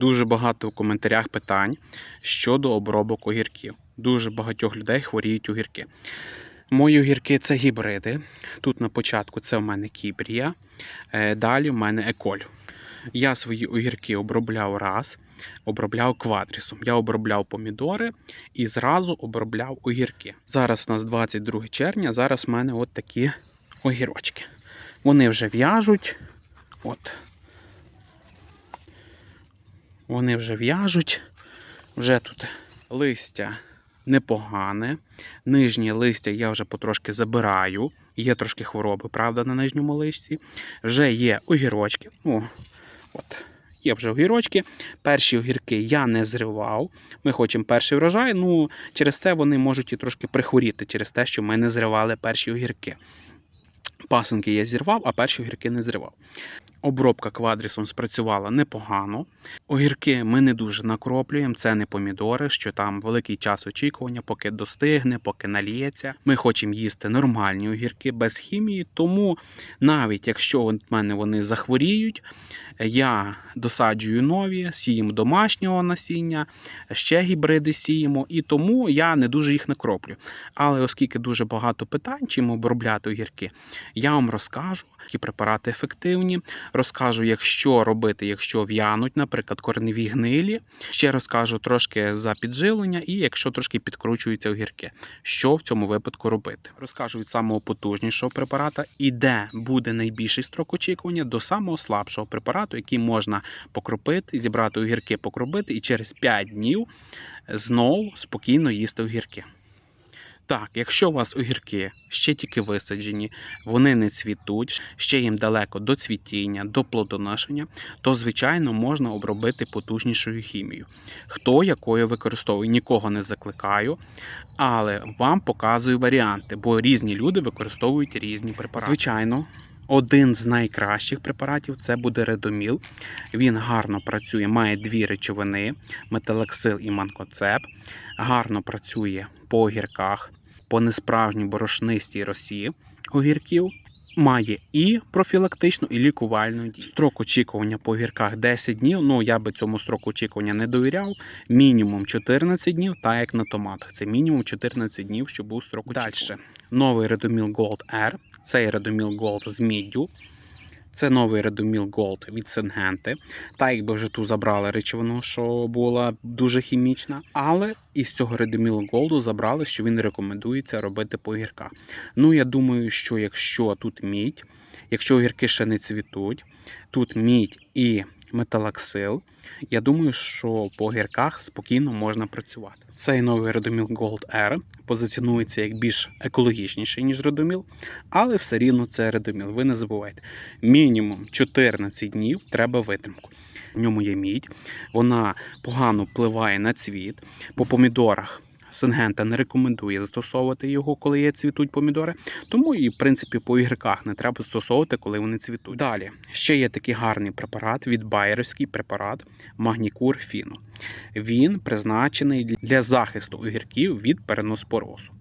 Дуже багато в коментарях питань щодо обробок огірків. Дуже багатьох людей хворіють огірки. Мої огірки це гібриди. Тут на початку це в мене кібрія, е, далі в мене еколь. Я свої огірки обробляв раз, обробляв квадрісом. Я обробляв помідори і зразу обробляв огірки. Зараз у нас 22 червня, зараз в мене от такі огірочки. Вони вже в'яжуть. От. Вони вже в'яжуть. Вже тут листя непогане. Нижнє листя я вже потрошки забираю. Є трошки хвороби, правда, на нижньому листі. Вже є огірочки. Ну, от. Є вже огірочки. Перші огірки я не зривав. Ми хочемо перший врожай. Ну, через це вони можуть і трошки прихворіти, через те, що ми не зривали перші огірки. Пасенки я зірвав, а перші огірки не зривав. Обробка квадрісом спрацювала непогано. Огірки ми не дуже накроплюємо, це не помідори, що там великий час очікування, поки достигне, поки наліється. Ми хочемо їсти нормальні огірки без хімії, тому навіть якщо в мене вони захворіють, я досаджую нові, сіємо домашнього насіння, ще гібриди сіємо, і тому я не дуже їх накроплю. Але оскільки дуже багато питань, чим обробляти огірки, я вам розкажу, які препарати ефективні. Розкажу, якщо робити, якщо в'януть, наприклад, корневі гнилі. Ще розкажу трошки за підживлення і якщо трошки підкручуються огірки, що в цьому випадку робити. Розкажу від самого потужнішого препарата і де буде найбільший строк очікування до самого слабшого препарату, який можна покропити, зібрати огірки, покропити і через 5 днів знову спокійно їсти огірки. Так, якщо у вас огірки ще тільки висаджені, вони не цвітуть, ще їм далеко до цвітіння, до плодоношення, то звичайно можна обробити потужнішою хімією. Хто якою використовує, нікого не закликаю, але вам показую варіанти, бо різні люди використовують різні препарати. Звичайно. Один з найкращих препаратів це буде редоміл. Він гарно працює, має дві речовини: металексил і манкоцеп. Гарно працює по огірках, по несправжній борошнистій росі огірків. Має і профілактичну, і лікувальну дію. Строк очікування по гірках 10 днів. Ну я би цьому строку очікування не довіряв. Мінімум 14 днів, так як на томатах. Це мінімум 14 днів, щоб був строк очікування. Далі. Новий Redomil Gold R. Цей Redomil Gold з міддю. Це новий Redomil Gold від Сенгенти. Та якби вже ту забрали речовину, що була дуже хімічна. Але із цього Redomil Gold забрали, що він рекомендується робити по гірках. Ну, я думаю, що якщо тут мідь, якщо огірки ще не цвітуть, тут мідь і металаксил, я думаю, що по огірках спокійно можна працювати. Цей новий Redomil Gold R позиціонується як більш екологічніший, ніж Redomil, але все рівно це Redomil. Ви не забувайте. Мінімум 14 днів треба витримку. В ньому є мідь, вона погано впливає на цвіт. По помідорах Сингента не рекомендує застосовувати його, коли є цвітуть помідори. Тому і, в принципі, по ігреках не треба застосовувати, коли вони цвітуть. Далі ще є такий гарний препарат від Байерівський препарат Магнікур Фіно. Він призначений для захисту огірків від переноспорозу.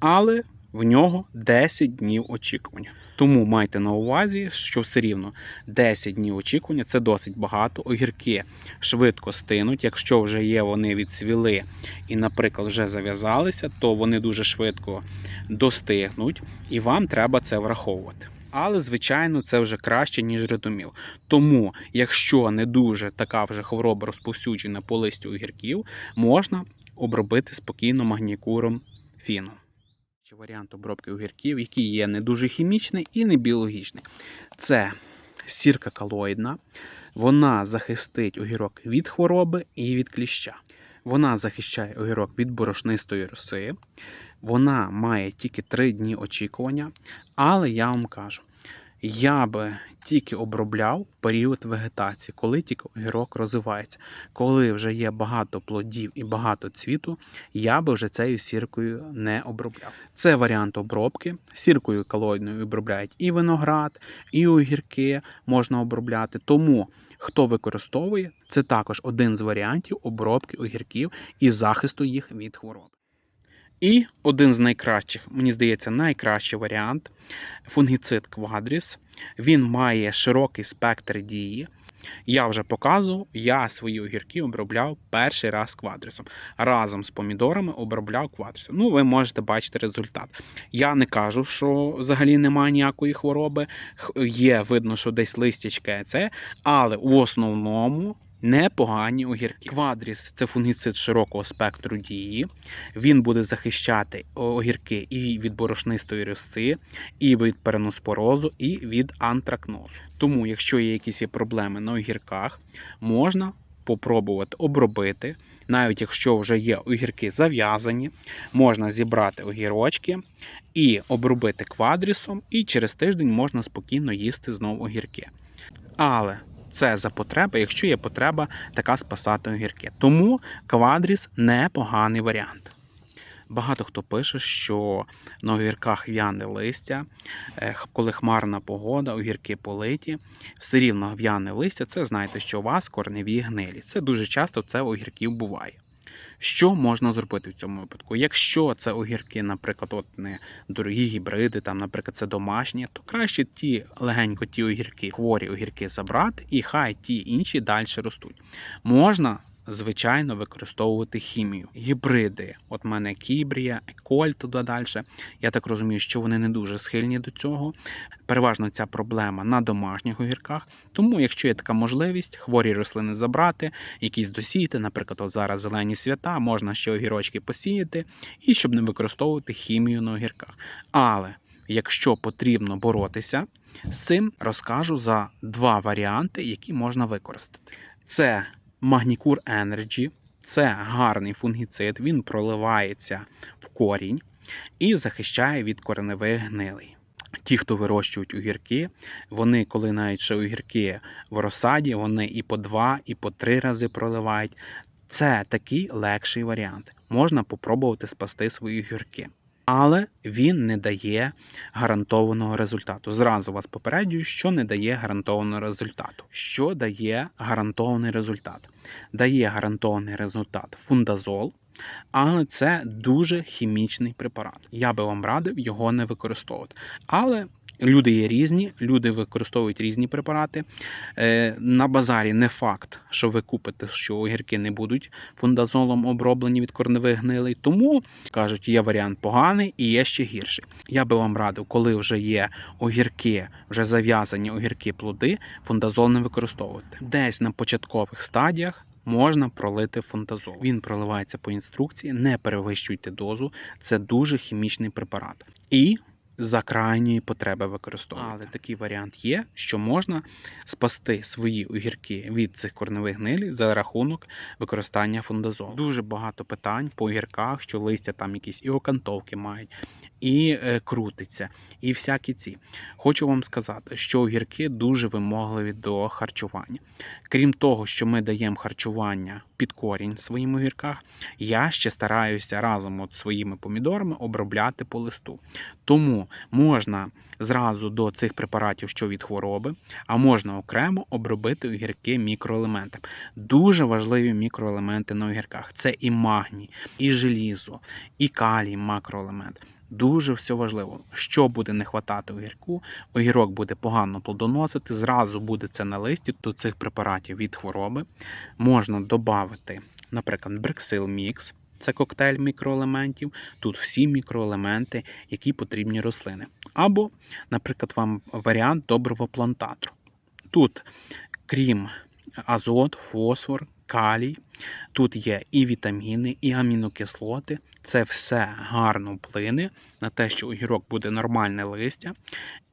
Але в нього 10 днів очікування. Тому майте на увазі, що все рівно 10 днів очікування це досить багато. Огірки швидко стинуть. Якщо вже є вони відцвіли і, наприклад, вже зав'язалися, то вони дуже швидко достигнуть, і вам треба це враховувати. Але, звичайно, це вже краще, ніж редоміл. Тому, якщо не дуже така вже хвороба розповсюджена по листю огірків, можна обробити спокійно магнікуром фіном. Ще варіант обробки огірків, який є не дуже хімічний і не біологічний. Це сірка калоїдна. Вона захистить огірок від хвороби і від кліща. Вона захищає огірок від борошнистої роси. Вона має тільки 3 дні очікування. Але я вам кажу, я би тільки обробляв період вегетації, коли тільки огірок розвивається. Коли вже є багато плодів і багато цвіту, я би вже цією сіркою не обробляв. Це варіант обробки. Сіркою калоїдною обробляють і виноград, і огірки можна обробляти. Тому хто використовує, це також один з варіантів обробки огірків і захисту їх від хвороб. І один з найкращих, мені здається, найкращий варіант фунгіцид Квадріс. Він має широкий спектр дії. Я вже показував, я свої огірки обробляв перший раз квадрісом. Разом з помідорами обробляв квадрісом. Ну, ви можете бачити результат. Я не кажу, що взагалі немає ніякої хвороби. Є, видно, що десь листячка це, але в основному непогані огірки. Квадріс це фунгіцид широкого спектру дії. Він буде захищати огірки і від борошнистої рости, і від переноспорозу, і від антракнозу. Тому, якщо є якісь проблеми на огірках, можна попробувати обробити. Навіть якщо вже є огірки зав'язані, можна зібрати огірочки і обробити квадрісом, і через тиждень можна спокійно їсти знову огірки. Але це за потреба, якщо є потреба така спасати огірки. Тому квадріс непоганий варіант. Багато хто пише, що на огірках в'яне листя, е, коли хмарна погода, огірки политі, все рівно в'яне листя, це знаєте, що у вас корневі гнилі. Це дуже часто це у огірків буває. Що можна зробити в цьому випадку? Якщо це огірки, наприклад, от не дорогі гібриди, там, наприклад, це домашні, то краще ті легенько ті огірки, хворі огірки забрати, і хай ті інші далі ростуть. Можна. Звичайно, використовувати хімію. Гібриди, от мене Кібрія, Еколь туди далі. Я так розумію, що вони не дуже схильні до цього. Переважно ця проблема на домашніх огірках. Тому, якщо є така можливість, хворі рослини забрати, якісь досіяти, наприклад, от зараз зелені свята, можна ще огірочки посіяти, і щоб не використовувати хімію на огірках. Але якщо потрібно боротися з цим, розкажу за два варіанти, які можна використати. Це Магнікур Energy, це гарний фунгіцид, він проливається в корінь і захищає від кореневих гнилей. Ті, хто вирощують огірки, вони, коли навіть ще огірки в розсаді, вони і по два, і по три рази проливають. Це такий легший варіант. Можна попробувати спасти свої огірки. Але він не дає гарантованого результату. Зразу вас попереджую, що не дає гарантованого результату. Що дає гарантований результат? Дає гарантований результат фундазол, але це дуже хімічний препарат. Я би вам радив його не використовувати. Але люди є різні, люди використовують різні препарати. Е, На базарі не факт, що ви купите, що огірки не будуть фундазолом оброблені від корневих гнилей. Тому кажуть, є варіант поганий і є ще гірший. Я би вам радив, коли вже є огірки, вже зав'язані огірки плоди, фундазол не використовувати. Десь на початкових стадіях. Можна пролити фундазол. Він проливається по інструкції, не перевищуйте дозу. Це дуже хімічний препарат. І за крайньої потреби використовувати. Але такий варіант є, що можна спасти свої огірки від цих корневих гнилів за рахунок використання фундазолу. Дуже багато питань по огірках, що листя там якісь і окантовки мають, і е, крутиться, і всякі ці. Хочу вам сказати, що огірки дуже вимогливі до харчування. Крім того, що ми даємо харчування під корінь своїм огірках, я ще стараюся разом от своїми помідорами обробляти по листу. Тому можна зразу до цих препаратів, що від хвороби, а можна окремо обробити огірки мікроелементами. Дуже важливі мікроелементи на огірках. Це і магній, і желізо, і калій, макроелемент. Дуже все важливо, що буде не хватати огірку, огірок буде погано плодоносити, зразу буде це на листі до цих препаратів від хвороби. Можна додати, наприклад, Брексил Мікс, це коктейль мікроелементів. Тут всі мікроелементи, які потрібні рослини. Або, наприклад, вам варіант доброго плантатору. Тут, крім азот, фосфор, калій, тут є і вітаміни, і амінокислоти. Це все гарно вплине на те, що огірок буде нормальне листя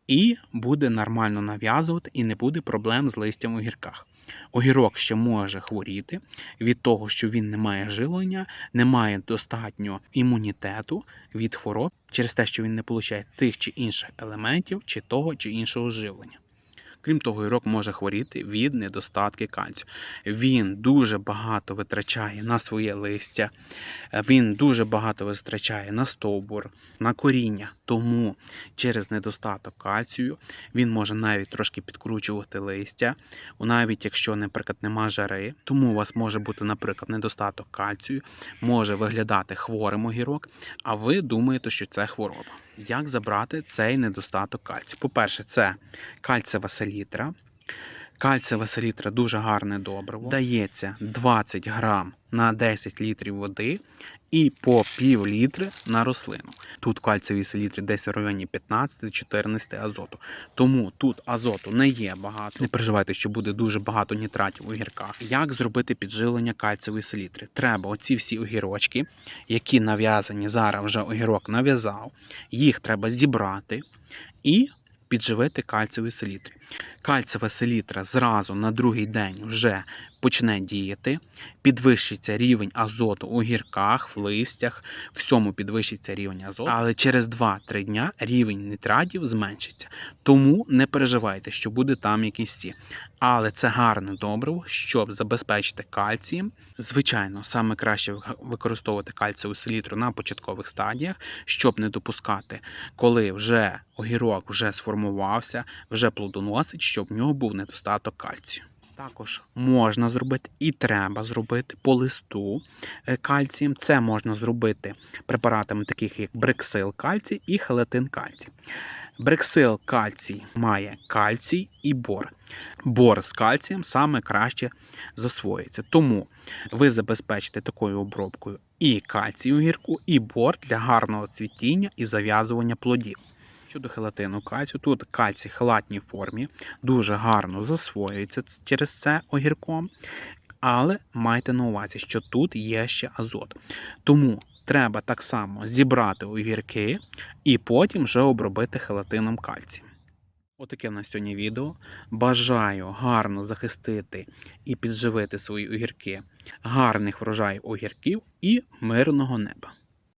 і буде нормально нав'язувати, і не буде проблем з листям в огірках. Огірок ще може хворіти від того, що він не має живлення, не має достатньо імунітету від хвороб через те, що він не получає тих чи інших елементів, чи того чи іншого живлення. Крім того, огірок може хворіти від недостатки кальцію. Він дуже багато витрачає на своє листя, він дуже багато витрачає на стовбур, на коріння. Тому через недостаток кальцію він може навіть трошки підкручувати листя, навіть якщо, наприклад, нема жари. Тому у вас може бути, наприклад, недостаток кальцію, може виглядати хворим огірок, а ви думаєте, що це хвороба. Як забрати цей недостаток кальцію? По-перше, це кальцева селітра. Кальцева селітра дуже гарне добриво. Дається 20 грам на 10 літрів води і по пів літри на рослину. Тут в кальцевій селітрі десь в районі 15-14 азоту. Тому тут азоту не є багато. Не переживайте, що буде дуже багато нітратів у гірках. Як зробити підживлення кальцевої селітри? Треба оці всі огірочки, які нав'язані зараз вже огірок нав'язав, їх треба зібрати і підживити кальцеві селітри. Кальцева селітра зразу на другий день вже почне діяти, підвищиться рівень азоту у гірках, в листях, всьому підвищиться рівень азоту, але через 2-3 дня рівень нитратів зменшиться. Тому не переживайте, що буде там якісь ці. Але це гарне добриво, щоб забезпечити кальцієм. Звичайно, саме краще використовувати кальцеву селітру на початкових стадіях, щоб не допускати, коли вже огірок вже сформувався, вже плодоносить, щоб в нього був недостаток кальцію. Також можна зробити і треба зробити по листу е, кальцієм. Це можна зробити препаратами, таких як брексил кальцій і хелатин кальцій. Брексил кальцій має кальцій і бор. Бор з кальцієм саме краще засвоюється. Тому ви забезпечите такою обробкою і кальцій у гірку, і бор для гарного цвітіння і зав'язування плодів. Щодо хелатину кальцію, тут кальцій в хелатній формі дуже гарно засвоюється через це огірком. Але майте на увазі, що тут є ще азот. Тому треба так само зібрати огірки і потім вже обробити хелатином кальцій. Отаке в нас сьогодні відео. Бажаю гарно захистити і підживити свої огірки, гарних врожаїв огірків і мирного неба.